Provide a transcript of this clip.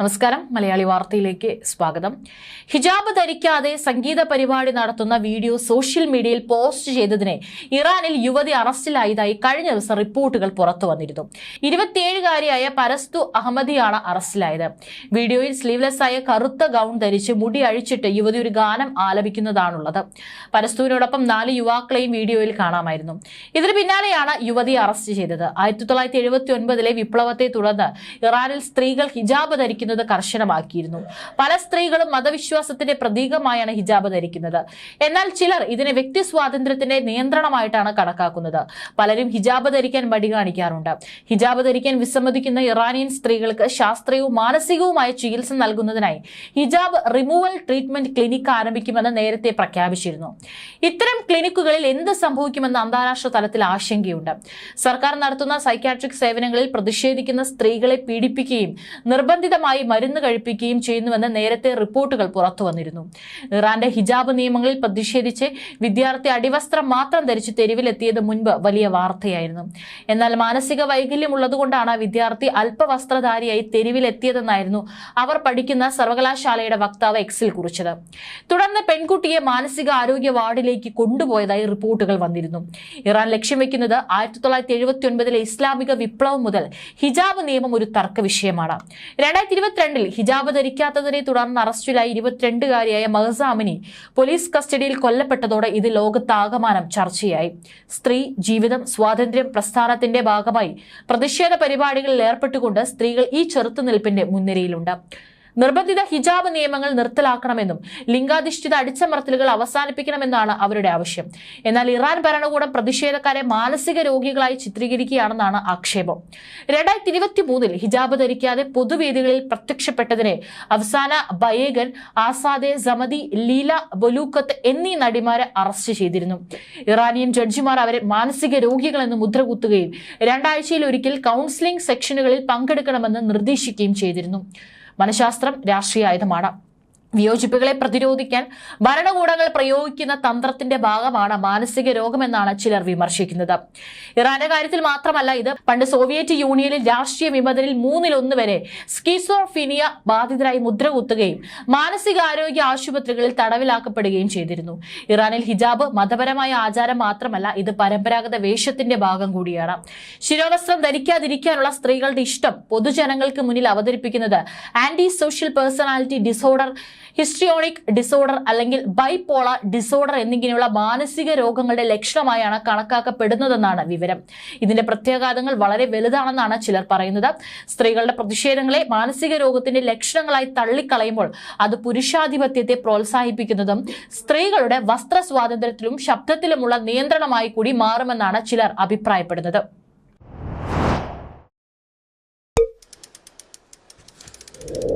നമസ്കാരം. മലയാളി വാർത്തയിലേക്ക് സ്വാഗതം. ഹിജാബ് ധരിക്കാതെ സംഗീത പരിപാടി നടത്തുന്ന വീഡിയോ സോഷ്യൽ മീഡിയയിൽ പോസ്റ്റ് ചെയ്തതിനെ ഇറാനിൽ യുവതി അറസ്റ്റിലായതായി കഴിഞ്ഞ ദിവസം റിപ്പോർട്ടുകൾ പുറത്തു വന്നിരുന്നു. ഇരുപത്തിയേഴുകാരിയായ പരസ്തു അഹമ്മദിയാണ് അറസ്റ്റിലായത്. വീഡിയോയിൽ സ്ലീവ്ലെസ് ആയ കറുത്ത ഗൗൺ ധരിച്ച് മുടി അഴിച്ചിട്ട് യുവതി ഒരു ഗാനം ആലപിക്കുന്നതാണുള്ളത്. പരസ്തുവിനോടൊപ്പം നാല് യുവാക്കളെയും വീഡിയോയിൽ കാണാമായിരുന്നു. ഇതിന് പിന്നാലെയാണ് യുവതി അറസ്റ്റ് ചെയ്തത്. ആയിരത്തി തൊള്ളായിരത്തി എഴുപത്തി ഒൻപതിലെ വിപ്ലവത്തെ തുടർന്ന് ഇറാനിൽ സ്ത്രീകൾ ഹിജാബ് ധരിക്കുന്നത് കർശനമാക്കിയിരുന്നു. പല സ്ത്രീകളും മതവിശ്വാസത്തിന്റെ പ്രതീകമായാണ് ഹിജാബ് ധരിക്കുന്നത്. എന്നാൽ ചിലർ ഇതിനെ വ്യക്തി സ്വാതന്ത്ര്യത്തിന്റെ നിയന്ത്രണമായിട്ടാണ് കണക്കാക്കുന്നത്. പലരും ഹിജാബ് ധരിക്കാൻ മടി കാണിക്കാറുണ്ട്. ഹിജാബ് ധരിക്കാൻ വിസമ്മതിക്കുന്ന ഇറാനിയൻ സ്ത്രീകൾക്ക് ശാസ്ത്രീയവും മാനസികവുമായ ചികിത്സ നൽകുന്നതിനായി ഹിജാബ് റിമൂവൽ ട്രീറ്റ്മെന്റ് ക്ലിനിക് ആരംഭിക്കുമെന്ന് നേരത്തെ പ്രഖ്യാപിച്ചിരുന്നു. ഇത്തരം ക്ലിനിക്കുകളിൽ എന്ത് സംഭവിക്കുമെന്ന് അന്താരാഷ്ട്ര തലത്തിൽ ആശങ്കയുണ്ട്. സർക്കാർ നടത്തുന്ന സൈക്യാട്രിക് സേവനങ്ങളിൽ പ്രതിഷേധിക്കുന്ന സ്ത്രീകളെ പീഡിപ്പിക്കുകയും നിർബന്ധിതമായി മരുന്ന് കഴിപ്പിക്കുകയും ചെയ്യുന്നുവെന്ന് നേരത്തെ റിപ്പോർട്ടുകൾ പുറത്തു വന്നിരുന്നു. ഇറാന്റെ ഹിജാബ് നിയമങ്ങളിൽ പ്രതിഷേധിച്ച് വിദ്യാർത്ഥി അടിവസ്ത്രം മാത്രം ധരിച്ച് തെരുവിലെത്തിയത് മുൻപ് വലിയ വാർത്തയായിരുന്നു. എന്നാൽ മാനസിക വൈകല്യം ഉള്ളതുകൊണ്ടാണ് വിദ്യാർത്ഥി അല്പവസ്ത്രധാരിയായി തെരുവിലെത്തിയതെന്നായിരുന്നു അവർ പഠിക്കുന്ന സർവകലാശാലയുടെ വക്താവ് എക്സിൽ കുറിച്ചത്. തുടർന്ന് പെൺകുട്ടിയെ മാനസിക ആരോഗ്യ വാർഡിലേക്ക് കൊണ്ടുപോയതായി റിപ്പോർട്ടുകൾ വന്നിരുന്നു. ഇറാൻ ലക്ഷ്യം വെക്കുന്നത് ആയിരത്തി തൊള്ളായിരത്തി എഴുപത്തി ഒൻപതിലെ ഇസ്ലാമിക വിപ്ലവം മുതൽ ഹിജാബ് നിയമം ഒരു തർക്ക വിഷയമാണ്. രണ്ടായിരത്തി ഇരുപത്തിരണ്ടിൽ ഹിജാബ് ധരിക്കാത്തതിനെ തുടർന്ന് അറസ്റ്റിലായി ഇരുപത്തിരണ്ടുകാരിയായ മഹസാമിനി പോലീസ് കസ്റ്റഡിയിൽ കൊല്ലപ്പെട്ടതോടെ ഇത് ലോകത്താകമാനം ചർച്ചയായി. സ്ത്രീ ജീവിതം സ്വാതന്ത്ര്യം പ്രസ്ഥാനത്തിന്റെ ഭാഗമായി പ്രതിഷേധ പരിപാടികളിൽ ഏർപ്പെട്ടുകൊണ്ട് സ്ത്രീകൾ ഈ ചെറുത്തുനിൽപ്പിന്റെ മുൻനിരയിലുണ്ട്. നിർബന്ധിത ഹിജാബ് നിയമങ്ങൾ നിർത്തലാക്കണമെന്നും ലിംഗാധിഷ്ഠിത അടിച്ചമർത്തലുകൾ അവസാനിപ്പിക്കണമെന്നാണ് അവരുടെ ആവശ്യം. എന്നാൽ ഇറാൻ ഭരണകൂടം പ്രതിഷേധക്കാരെ മാനസിക രോഗികളായി ചിത്രീകരിക്കുകയാണെന്നാണ് ആക്ഷേപം. രണ്ടായിരത്തി ഇരുപത്തി മൂന്നിൽ ഹിജാബ് ധരിക്കാതെ പൊതുവേദികളിൽ പ്രത്യക്ഷപ്പെട്ടതിനെ അവസാന ബയേഗൻ ആസാദെ സമതി ലീല ബൊലൂക്കത്ത് എന്നീ നടിമാരെ അറസ്റ്റ് ചെയ്തിരുന്നു. ഇറാനിയൻ ജഡ്ജിമാർ അവരെ മാനസിക രോഗികളെന്ന് മുദ്രകുത്തുകയും രണ്ടാഴ്ചയിൽ ഒരിക്കൽ കൗൺസിലിംഗ് സെക്ഷനുകളിൽ പങ്കെടുക്കണമെന്ന് നിർദ്ദേശിക്കുകയും ചെയ്തിരുന്നു. മനഃശാസ്ത്രം രാഷ്ട്രീയ ആയുധമാണ് വിയോജിപ്പുകളെ പ്രതിരോധിക്കാൻ ഭരണകൂടങ്ങൾ പ്രയോഗിക്കുന്ന തന്ത്രത്തിന്റെ ഭാഗമാണ് മാനസിക രോഗമെന്നാണ് ചിലർ വിമർശിക്കുന്നത്. ഇറാന്റെ കാര്യത്തിൽ മാത്രമല്ല ഇത്. പണ്ട് സോവിയറ്റ് യൂണിയനിൽ രാഷ്ട്രീയ വിമതനിൽ മൂന്നിലൊന്ന് വരെ സ്കിസോഫിനിയ ബാധിതരായി മുദ്രകുത്തുകയും മാനസികാരോഗ്യ ആശുപത്രികളിൽ തടവിലാക്കപ്പെടുകയും ചെയ്തിരുന്നു. ഇറാനിൽ ഹിജാബ് മതപരമായ ആചാരം മാത്രമല്ല ഇത് പരമ്പരാഗത വേഷത്തിന്റെ ഭാഗം കൂടിയാണ്. ശിരോവസ്ത്രം ധരിക്കാതിരിക്കാനുള്ള സ്ത്രീകളുടെ ഇഷ്ടം പൊതുജനങ്ങൾക്ക് മുന്നിൽ അവതരിപ്പിക്കുന്നത് anti social personality disorder histrionic disorder അല്ലെങ്കിൽ ബൈപോളാർ ഡിസോർഡർ എന്നിങ്ങനെയുള്ള മാനസിക രോഗങ്ങളുടെ ലക്ഷണമായാണ് കണക്കാക്കപ്പെടുന്നതെന്നാണ് വിവരം. ഇതിന്റെ പ്രത്യാഘാതങ്ങൾ വളരെ വലുതാണെന്നാണ് ചിലർ പറയുന്നത്. സ്ത്രീകളുടെ പ്രതിഷേധങ്ങളെ മാനസിക രോഗത്തിന്റെ ലക്ഷണങ്ങളായി തള്ളിക്കളയുമ്പോൾ അത് പുരുഷാധിപത്യത്തെ പ്രോത്സാഹിപ്പിക്കുന്നതും സ്ത്രീകളുടെ വസ്ത്ര സ്വാതന്ത്ര്യത്തിലും ശബ്ദത്തിലുമുള്ള നിയന്ത്രണമായി കൂടി മാറുമെന്നാണ് ചിലർ അഭിപ്രായപ്പെടുന്നത്. you